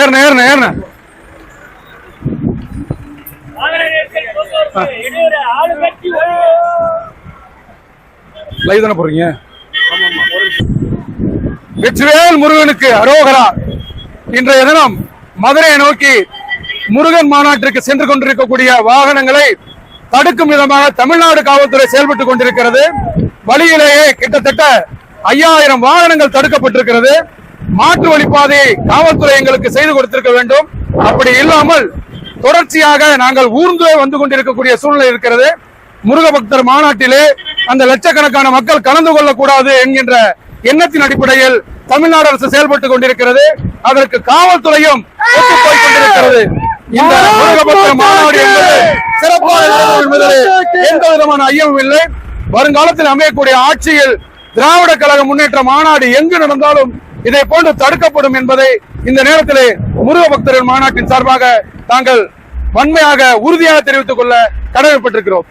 ஏறணும் ஏறணும் ஏறணும் லைவ் தானே போறீங்க? வெற்றிவேல் முருகனுக்கு அரோகரா. இன்றைய தினம் மதுரையை நோக்கி முருகன் மாநாட்டிற்கு சென்று கொண்டிருக்கக்கூடிய வாகனங்களை தடுக்கும் விதமாக தமிழ்நாடு காவல்துறை செயல்பட்டுக் கொண்டிருக்கிறது. வழியிலேயே கிட்டத்தட்ட ஐயாயிரம் வாகனங்கள் தடுக்கப்பட்டிருக்கிறது. மாற்று வழிப்பாதையை காவல்துறை எங்களுக்கு செய்து கொடுத்திருக்க வேண்டும். அப்படி இல்லாமல் தொடர்ச்சியாக நாங்கள் ஊர்ந்து வந்து கொண்டிருக்கக்கூடிய சூழ்நிலை இருக்கிறது. முருக பக்தர் மாநாட்டிலே அந்த லட்சக்கணக்கான மக்கள் கலந்து கொள்ளக்கூடாது என்கின்ற எண்ணத்தின் அடிப்படையில் தமிழ்நாடு அரசு செயல்பட்டுக் கொண்டிருக்கிறது. அதற்கு காவல்துறையும் ஒத்துப் கொண்டிருக்கிறது. இந்த முருக பக்தர் மாநாடு என்பது சிறப்பாக என்பதில் எந்த விதமான ஐயமும் இல்லை. வருங்காலத்தில் அமையக்கூடிய ஆட்சியில் திராவிட கழக முன்னேற்ற மாநாடு எங்கு நடந்தாலும் இதை போன்று தடுக்கப்படும் என்பதை இந்த நேரத்திலே முருக பக்தர்கள் மாநாட்டின் சார்பாக தாங்கள் வன்மையாக உறுதியாக தெரிவித்துக் கொள்ள கடமைப்பட்டிருக்கிறோம்.